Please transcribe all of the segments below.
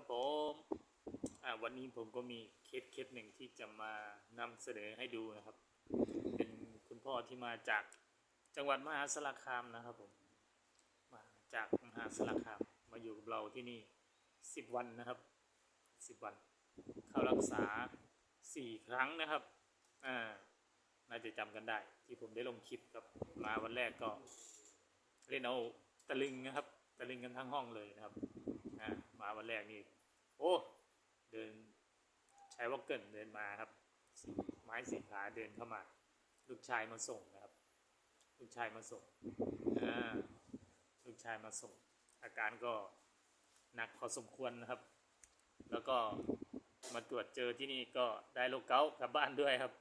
ครับผมวันนี้ผมก็มีเคสเคสหนึ่งที่จะมานำเสนอให้ดูนะครับ เป็นคุณพ่อที่มาจากจังหวัดมหาสารคามนะครับผมมาจากมหาสารคามมาอยู่กับเราที่นี่สิบวันนะครับสิบวัน เข้ารักษาสี่ครั้งนะครับอ่าน่าจะจำกันได้ ที่ผมได้ลงคลิปครับมาวันแรกก็เล่นเอาตะลึงนะครับตะลึงกันทั้งห้องเลยนะครับอ่ามาวันแรกนี่ โอ้ เดินใช้วอกเกิลเดินมาครับสีไม้สีขาเดินเข้ามา ลูกชายมาส่งนะครับ ลูกชายมาส่งอ่าลูกชายมาส่ง อาการก็หนักพอสมควรนะครับ แล้วก็มาตรวจเจอที่นี่ก็ได้โรคเกาต์กลับบ้านด้วยครับ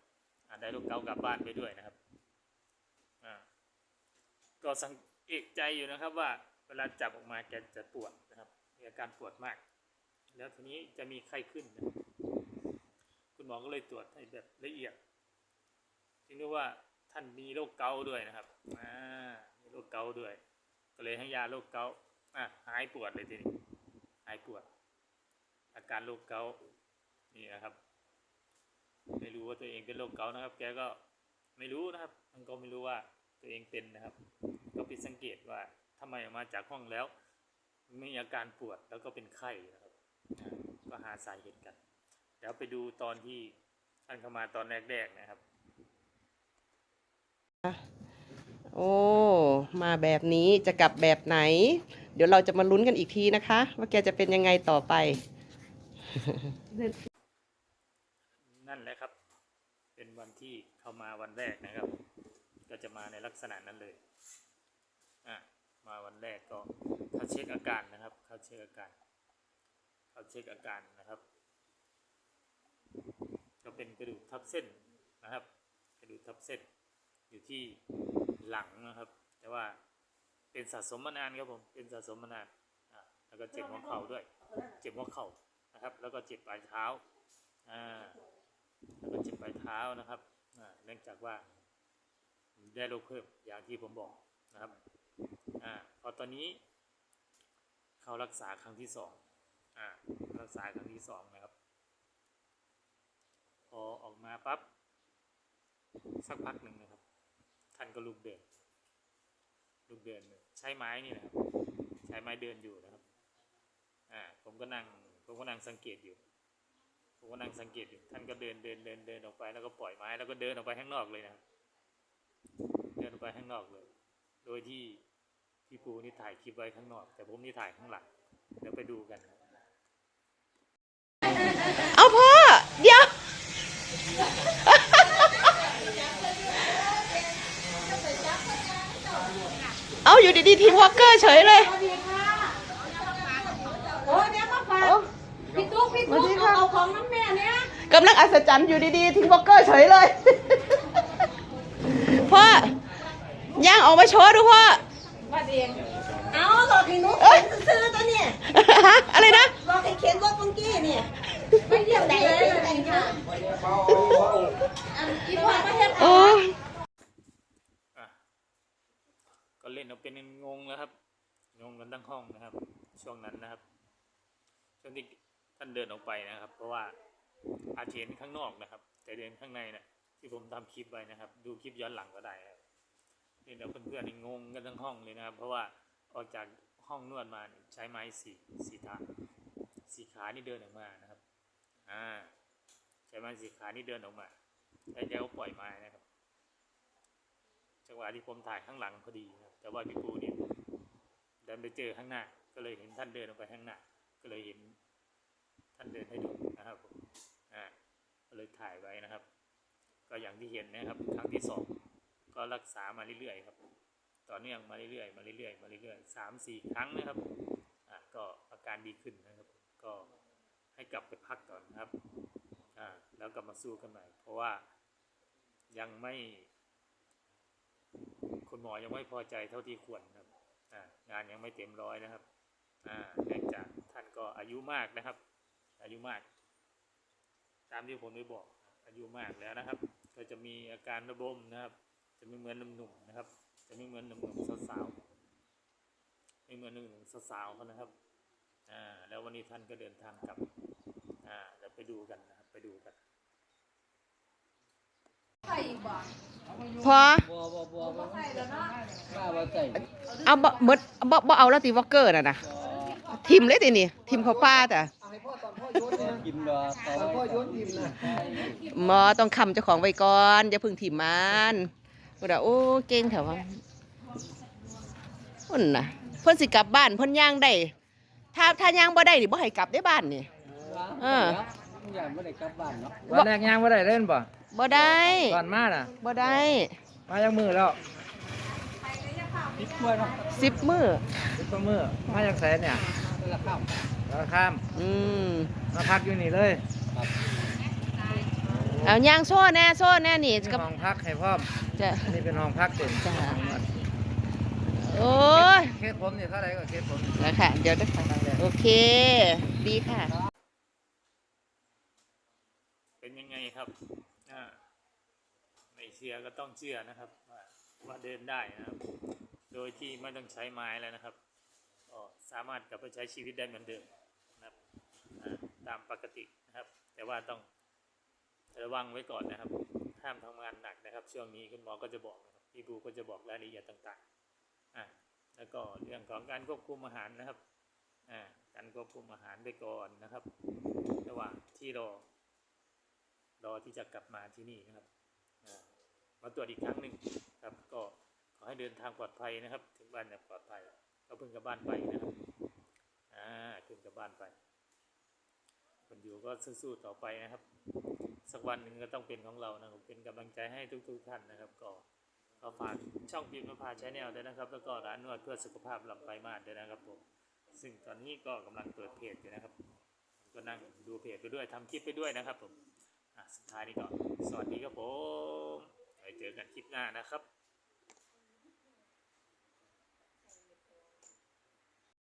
ได้โรคเกาต์กลับบ้านไปด้วยนะครับอ่าก็สังเอกใจอยู่นะครับว่าเวลาจับออกมาแกจะปวดนะครับมีอาการปวดมาก แล้วทีนี้จะมีไข้ขึ้นนะคุณหมอก็เลยตรวจให้แบบละเอียดจึงรู้ว่าท่านมีโรคเกาต์ด้วยนะครับอ่ามีโรคเกาต์ด้วย ก็เลยให้ยาโรคเกาต์อะหายปวดเลยทีนี้หายปวด อาการโรคเกาต์นี่นะครับ ไม่รู้ว่าตัวเองเป็นโรคเกาต์นะครับ แกก็ไม่รู้นะครับ มันก็ไม่รู้ว่าตัวเองเป็นนะครับ ก็ผิดสังเกตว่าทำไมออกมาจากห้องแล้ว มีอาการปวดแล้วก็เป็นไข้นะครับ ก็หาสาเหตุกัน เดี๋ยวไปดูตอนที่ท่านเข้ามาตอนแรกๆนะครับ โอ้ มาแบบนี้จะกลับแบบไหน เดี๋ยวเราจะมาลุ้นกันอีกทีนะคะ ว่าแกจะเป็นยังไงต่อไป นั่นแหละครับ เป็นวันที่เข้ามาวันแรกนะครับ ก็จะมาในลักษณะนั้นเลย อะ มาวันแรกก็เขาเช็คอาการนะครับเขาเช็คอาการ เขาเช็คอาการนะครับ ก็เป็นกระดูกทับเส้นนะครับ กระดูกทับเส้นอยู่ที่หลังนะครับ แต่ว่าเป็นสะสมมานานครับผม เป็นสะสมมานานแล้วก็เจ็บหัวเข่าด้วย เจ็บหัวเข่านะครับ แล้วก็เจ็บปลายเท้าอ่าแล้วก็เจ็บปลายเท้านะครับอ่าเนื่องจากว่าได้โรคเพิ่มอย่างที่ผมบอกนะครับอ่าพอตอนนี้ เข้ารักษาครั้งที่สอง อ่ารักษาครั้งที่สองนะครับ พอออกมาปั๊บสักพักหนึ่งนะครับ ท่านก็ลุกเดินลุกเดินใช้ไม้นี่นะครับ ใช้ไม้เดินอยู่นะครับอ่าผมก็นั่งผมก็นั่งสังเกตอยู่ผมก็นั่งสังเกตอยู่ท่านก็เดินเดินเดินเดินออกไปแล้วก็ปล่อยไม้แล้วก็เดินออกไปข้างนอกเลยนะเดินออกไปข้างนอกเลย โดยที่พี่ปูนี่ถ่ายคลิปไว้ข้างนอก แต่ผมนี่ถ่ายข้างหลังเดี๋ยวไปดูกันครับ เอาพ่อ เดี๋ยว เอาอยู่ดีๆทีมวอลเกอร์เฉยเลยโอ้ยเดี๋ยวมาฝากพี่ตุ๊กพี่สวัตุ๊สกดีค่ะเอาของน้ำแม่เนี่ยกำลังอัศจรรย์อยู่ดีๆทิ้งวอลเกอร์เฉยเลยพ่อย่างออกมาโชว์ดูพ่อว่าเองเอาหลอกให้หนุเอ้ยซื้อตัวเนี่ยฮะอะไรนะหลอกให้เข็นรถเมื่อกี้เนี่ย ไปเยี่ยมไหนแต่งค่ะอันอีพ่อก็เฮ็ดโอ้ก็เล่นเอาเป็นงงแล้วครับงงกันทั้งห้องนะครับ ช่วงนั้นนะครับช่วงที่ท่านเดินออกไปนะครับ เพราะว่าอาจจะเห็นข้างนอกนะครับ แต่เดินข้างในนะที่ผมทำคลิปไว้นะครับ ดูคลิปย้อนหลังก็ได้ครับเล่นเอาเพื่อนๆงงกันทั้งห้องเลยนะครับ เพราะว่าออกจากห้องนวดมาใช้ไม้สี่สี่ขาสี่ขานี่เดินออกมานะ อ่าใช้ไม้สีขานี่เดินออกมาแล้วแกก็ปล่อยไม้นะครับ จังหวะที่ผมถ่ายข้างหลังพอดีนะครับแต่ว่าพี่ปูเนี่ยเดินไปเจอข้างหน้า ก็เลยเห็นท่านเดินออกไปข้างหน้า ก็เลยเห็นท่านเดินให้ดูนะครับผมอ่าก็เลยถ่ายไว้นะครับ ก็อย่างที่เห็นนะครับ ครั้งที่สองก็รักษามาเรื่อยๆครับต่อเนื่องมาเรื่อยๆมาเรื่อยๆมาเรื่อยๆสามสี่ครั้งนะครับ อ่าก็อาการดีขึ้นนะครับ ก็ ให้กลับไปพักก่อนครับอ่าแล้วกลับมาสู้กันใหม่ เพราะว่ายังไม่ คุณหมอยังไม่พอใจเท่าที่ควรครับอ่างานยังไม่เต็มร้อยนะครับอ่าเนื่องจากท่านก็อายุมากนะครับ อายุมาก ตามที่ผมได้บอก อายุมากแล้วนะครับ ก็จะมีอาการระบมนะครับ จะไม่เหมือนหนุ่มๆนะครับ จะไม่เหมือนหนุ่มๆสาวๆไม่เหมือนหนุ่มๆสาวๆเขานะครับ อ่าแล้ววันนี้ท่านก็เดินทางกลับอ่าเดี๋ยวไปดูกันนะครับไปดูกันใส่บ่พอบัวบัวบัวบ่ใส่แล้วเนาะข้าบ่ใส่เอาบ่หมดบ่บ่เอาแล้วติวอลเกอร์น่ะนะทิมเลยตินี่ทิมเขาป้าแต่กินดอกตอนพ่อโยนกินนะหมอต้องคำเจ้าของไว้ก่อนอย่าเพึ่งทิมมันบ่ได้โอ้เก่งแถวว่าพุ่นน่ะเพิ่นสิกลับบ้านเพิ่นย่างได้ ถ้าถ้าย่างบ่ได้นี่บ่ให้กลับได้บ้านนี่ เอออย่าไม่ได้กลับบ้านเนาะวันแรกย่างว่าได้เล่นป่ะบ่ได้ตอนมาน่ะบ่ได้ มาจากมือแล้วติดกล้วยเนาะสิบมื้อติดตัวมือมาจากแสนเนี่ยเวลาข้ามแล้วข้ามอืมมาพักอยู่นี่เลยเอาย่างโซ่แน่โซ่แน่นี่มีกับห้องพักให้พร้อมจะ อันนี้เป็นห้องพักเต็ม จ้ะ โอ้ยเคสผมนี่เท่าไหร่ก็เคสผมแล้วค่ะ เดี๋ยวได้ค่ะโอเค ดีค่ะ เป็นยังไงครับอ่าไม่เชื่อก็ต้องเชื่อนะครับว่าว่าเดินได้นะครับ โดยที่ไม่ต้องใช้ไม้แล้วนะครับก็สามารถกลับไปใช้ชีวิตได้เหมือนเดิมนะครับอ่าตามปกตินะครับ แต่ว่าต้องระวังไว้ก่อนนะครับห้ามทำงานหนักนะครับ ช่วงนี้คุณหมอก็จะบอกนะครับพี่บูก็จะบอกรายละเอียดต่างๆ อ่าแล้วก็เรื่องของการควบคุมอาหารนะครับอ่าการควบคุมอาหารไปก่อนนะครับ ระหว่างที่รอรอที่จะกลับมาที่นี่นะครับมาตรวจอีกครั้งหนึ่งครับ ก็ขอให้เดินทางปลอดภัยนะครับ ถึงบ้านอย่างปลอดภัยก็เพิ่งกลับบ้านไปนะครับอ่าเพิ่งกลับบ้านไปคนอยู่ก็สู้ๆต่อไปนะครับ สักวันหนึ่งก็ต้องเป็นของเรานะครับเป็นกำลังใจให้ทุกๆท่านนะครับก็ ก็ฝากช่องพิมพ์นภาชาแนลด้วยนะครับ แล้วก็ร้านนวดเพื่อสุขภาพลำไส้มาดด้วยนะครับผมซึ่งตอนนี้ก็กำลังเปิดเพจอยู่นะครับ ก็นั่งดูเพจไปด้วยทำคลิปไปด้วยนะครับผมอะสุดท้ายนี้ก็สวัสดีครับผมไว้เจอกันคลิปหน้านะครับ